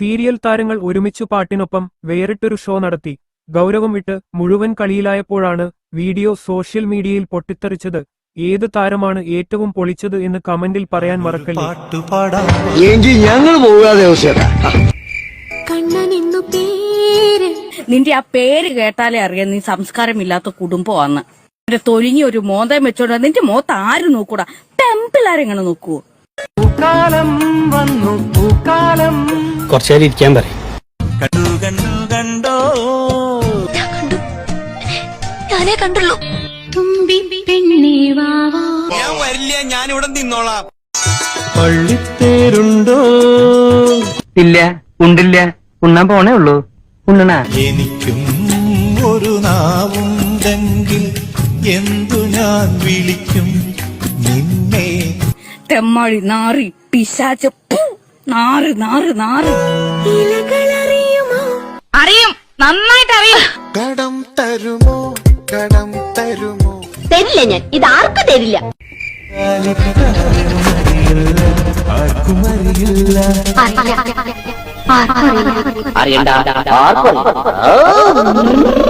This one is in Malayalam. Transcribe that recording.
സീരിയൽ താരങ്ങൾ ഒരുമിച്ചു പാട്ടിനൊപ്പം വേറിട്ടൊരു ഷോ നടത്തി. ഗൗരവം വിട്ട് മുഴുവൻ കളിയിലായപ്പോഴാണ് വീഡിയോ സോഷ്യൽ മീഡിയയിൽ പൊട്ടിത്തെറിച്ചത്. ഏത് താരമാണ് ഏറ്റവും പൊളിച്ചത് എന്ന് കമന്റിൽ പറയാൻ മറക്കല്ലേ? ഞങ്ങൾ നിന്റെ ആ പേര് കേട്ടാലേ അറിയാം നീ സംസ്കാരമില്ലാത്ത കുടുംബമാണ് നിന്റെ തൊലിഞ്ഞ ഒരു മോന്തം വെച്ചോണ്ട നിന്റെ മോത്ത് ആര് നോക്കൂടാ? പെമ്പിള്ളാരെങ്ങനെ നോക്കൂ കുറച്ചേരം ഇരിക്കാൻ പറയും. ഞാനേ കണ്ടുള്ളൂ. തുമ്പി പെണ്ണേ വാവാ ഞാൻ വരില്ല ഞാൻ ഇവിടെ നിന്നോളാം. പള്ളിത്തേരുണ്ടോ ഇല്ല ഉണ്ടില്ല. ഉണ്ണാൻ പോണേ ഉള്ളൂ. ഉണ്ണണ. എനിക്കും ഒരു നാവുണ്ടെങ്കിൽ എന്തു ഞാൻ വിളിക്കും? നിന്നെ തെമ്മാളി നാറി പിശാച്ച് നാറ് നാറ് നാറ്. അറിയും. നന്നായിട്ട് അറിയും കടം തരുമോ? കടം തരുമോ? തരില്ല ഞാൻ. ഇത് ആർക്കും തരില്ല. അറിയണ്ട. ആർക്കും അറിയണ്ട.